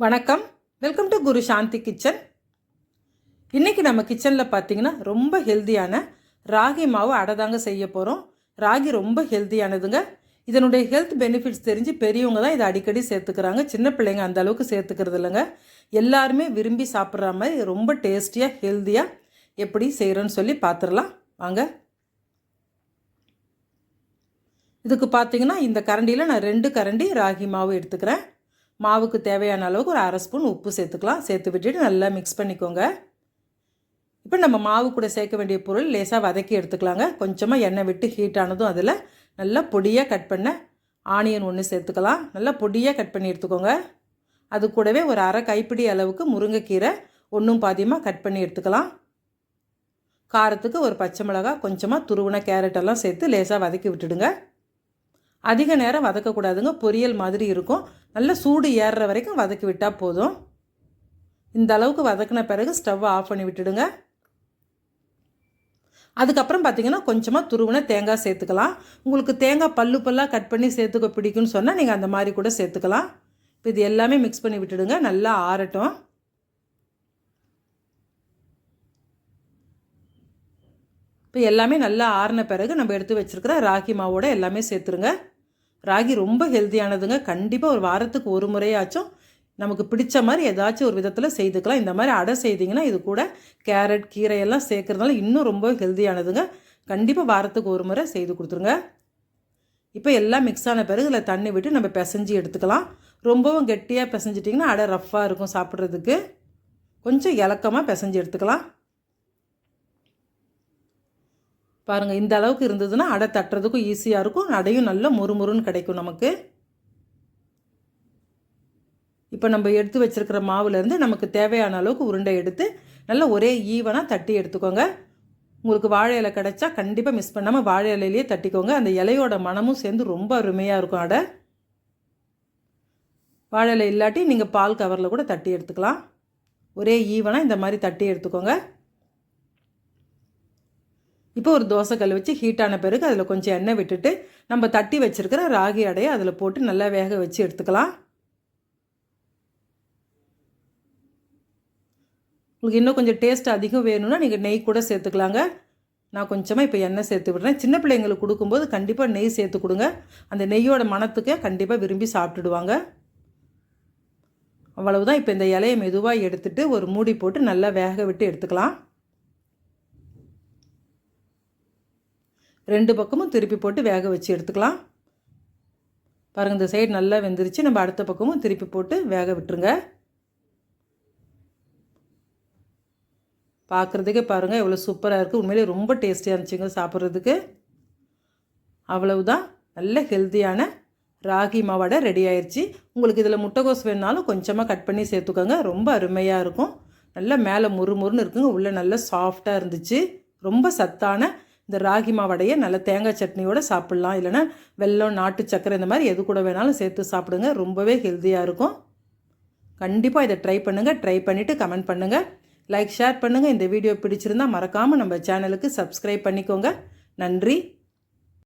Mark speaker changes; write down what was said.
Speaker 1: வணக்கம். Welcome to Guru Shanthi kitchen இன்றைக்கி நம்ம கிச்சனில் பார்த்தீங்கன்னா ரொம்ப ஹெல்தியான ராகி மாவு அடை தாங்க செய்ய போகிறோம் ராகி ரொம்ப ஹெல்தியானதுங்க இதனுடைய ஹெல்த் பெனிஃபிட்ஸ் தெரிஞ்சு பெரியவங்க தான் இதை அடிக்கடி சேர்த்துக்கிறாங்க. சின்ன பிள்ளைங்க அந்த அளவுக்கு சேர்த்துக்கிறது இல்லைங்க. எல்லாருமே விரும்பி சாப்பிட்ற மாதிரி ரொம்ப டேஸ்டியாக ஹெல்த்தியாக எப்படி செய்கிறோன்னு சொல்லி பார்த்துடலாம் வாங்க. இதுக்கு பார்த்தீங்கன்னா இந்த கரண்டியில் நான் ரெண்டு கரண்டி ராகி மாவு எடுத்துக்கிறேன். மாவுக்கு தேவையான அளவுக்கு ஒரு அரை ஸ்பூன் உப்பு சேர்த்துக்கலாம். சேர்த்து விட்டுட்டு நல்லா மிக்ஸ் பண்ணிக்கோங்க. இப்போ நம்ம மாவு கூட சேர்க்க வேண்டிய பொருள் லேசாக வதக்கி எடுத்துக்கலாங்க. கொஞ்சமாக எண்ணெய் விட்டு ஹீட் ஆனதும் அதில் நல்லா பொடியாக கட் பண்ண ஆனியன் ஒன்று சேர்த்துக்கலாம். நல்லா பொடியாக கட் பண்ணி எடுத்துக்கோங்க. அது கூடவே ஒரு அரை கைப்பிடி அளவுக்கு முருங்கைக்கீரை ஒன்றும் பாதியமாக கட் பண்ணி எடுத்துக்கலாம். காரத்துக்கு ஒரு பச்சை மிளகாய் கொஞ்சமாக துருவின கேரட்டெல்லாம் சேர்த்து லேசாக வதக்கி விட்டுடுங்க. அதிக நேரம் வதக்கக்கூடாதுங்க. பொரியல் மாதிரி இருக்கும். நல்ல சூடு ஏறுற வரைக்கும் வதக்கி விட்டால் போதும். இந்த அளவுக்கு வதக்கின பிறகு ஸ்டவ்வை ஆஃப் பண்ணி விட்டுடுங்க. அதுக்கப்புறம் பார்த்தீங்கன்னா கொஞ்சமாக துருவின தேங்காய் சேர்த்துக்கலாம். உங்களுக்கு தேங்காய் பல்லு பல்லாக கட் பண்ணி சேர்த்துக்க பிடிக்கும்னு சொன்னால் நீங்கள் அந்த மாதிரி கூட சேர்த்துக்கலாம். இப்போ இது எல்லாமே மிக்ஸ் பண்ணி விட்டுடுங்க நல்லா ஆறட்டும். இப்போ எல்லாமே நல்லா ஆறின பிறகு நம்ம எடுத்து வச்சுருக்கிற ராகி மாவோட எல்லாமே சேர்த்துருங்க. ராகி ரொம்ப ஹெல்த்தியானதுங்க. கண்டிப்பாக ஒரு வாரத்துக்கு ஒரு முறையாச்சும் நமக்கு பிடிச்ச மாதிரி ஏதாச்சும் ஒரு விதத்தில் செய்துக்கலாம். இந்த மாதிரி அடை செய்திங்கன்னா இது கூட கேரட் கீரை எல்லாம் சேர்க்குறதுனால இன்னும் ரொம்ப ஹெல்த்தியானதுங்க. கண்டிப்பாக வாரத்துக்கு ஒரு முறை செய்து கொடுத்துருங்க. இப்போ எல்லாம் மிக்ஸ் ஆன பிறகு இதில் தண்ணி விட்டு நம்ம பிசைஞ்சு எடுத்துக்கலாம். ரொம்பவும் கெட்டியாக பிசைஞ்சிட்டிங்கன்னா அடை ரஃப்பாக இருக்கும் சாப்பிட்றதுக்கு. கொஞ்சம் இலக்கமாக பிசைஞ்சு எடுத்துக்கலாம். பாருங்கள் இந்த அளவுக்கு இருந்ததுன்னா அடை தட்டுறதுக்கும் ஈஸியாக இருக்கும். அடையும் நல்லா முறுமுறுன்னு கிடைக்கும் நமக்கு. இப்போ நம்ம எடுத்து வச்சுருக்கிற மாவுலேருந்து நமக்கு தேவையான அளவுக்கு உருண்டை எடுத்து நல்லா ஒரே ஈவனாக தட்டி எடுத்துக்கோங்க. உங்களுக்கு வாழை இலை கிடச்சா கண்டிப்பாக மிஸ் பண்ணாமல் வாழை இலையிலேயே தட்டிக்கோங்க. அந்த இலையோட மனமும் சேர்ந்து ரொம்ப அருமையாக இருக்கும் அடை. வாழை இலை இல்லாட்டி நீங்கள் பால் கவரில் கூட தட்டி எடுத்துக்கலாம். ஒரே ஈவனாக இந்த மாதிரி தட்டி எடுத்துக்கோங்க. இப்போ ஒரு தோசைக்கல் வச்சு ஹீட்டான பிறகு அதில் கொஞ்சம் எண்ணெய் விட்டுட்டு நம்ம தட்டி வச்சுருக்கிற ராகி அடையை அதில் போட்டு நல்லா வேக வச்சு எடுத்துக்கலாம். உங்களுக்கு இன்னும் கொஞ்சம் டேஸ்ட் அதிகம் வேணும்னா நீங்கள் நெய் கூட சேர்த்துக்கலாங்க. நான் கொஞ்சமாக இப்போ எண்ணெய் சேர்த்து விடுறேன். சின்ன பிள்ளைங்களுக்கு கொடுக்கும்போது கண்டிப்பாக நெய் சேர்த்து கொடுங்க. அந்த நெய்யோட மனத்துக்கே கண்டிப்பாக விரும்பி சாப்பிட்டுடுவாங்க. அவ்வளவுதான். இப்போ இந்த இலையை மெதுவாக எடுத்துட்டு ஒரு மூடி போட்டு நல்லா வேக விட்டு எடுத்துக்கலாம். ரெண்டு பக்கமும் திருப்பி போட்டு வேக வச்சு எடுத்துக்கலாம். பாருங்கள் இந்த சைடு நல்லா வெந்துருச்சு. நம்ம அடுத்த பக்கமும் திருப்பி போட்டு வேக விட்டுருங்க. பார்க்குறதுக்கே பாருங்கள் எவ்வளோ சூப்பராக இருக்குது உண்மையிலே ரொம்ப டேஸ்டியாக இருந்துச்சுங்க சாப்பிட்றதுக்கு. அவ்வளவுதான். நல்ல ஹெல்த்தியான ராகி மாவடை ரெடி ஆயிடுச்சு உங்களுக்கு இதில் முட்டைகோஸ் வேணாலும் கொஞ்சமாக கட் பண்ணி சேர்த்துக்கோங்க. ரொம்ப அருமையாக இருக்கும். நல்லா மேலே முறுமுறுன்னு இருக்குங்க. உள்ளே நல்லா சாஃப்டாக இருந்துச்சு. ரொம்ப சத்தான இந்த ராகி மாவடையை நல்ல தேங்காய் சட்னியோடு சாப்பிட்லாம். இல்லைனா வெல்லம் நாட்டு சக்கரை இந்த மாதிரி எது கூட வேணாலும் சேர்த்து சாப்பிடுங்க. ரொம்பவே ஹெல்த்தியாக இருக்கும். கண்டிப்பாக இதை ட்ரை பண்ணுங்கள் ட்ரை பண்ணிவிட்டு கமெண்ட் பண்ணுங்கள் லைக் ஷேர் பண்ணுங்கள் இந்த வீடியோ பிடிச்சிருந்தால் மறக்காமல் நம்ம சேனலுக்கு சப்ஸ்கிரைப் பண்ணிக்கோங்க. நன்றி.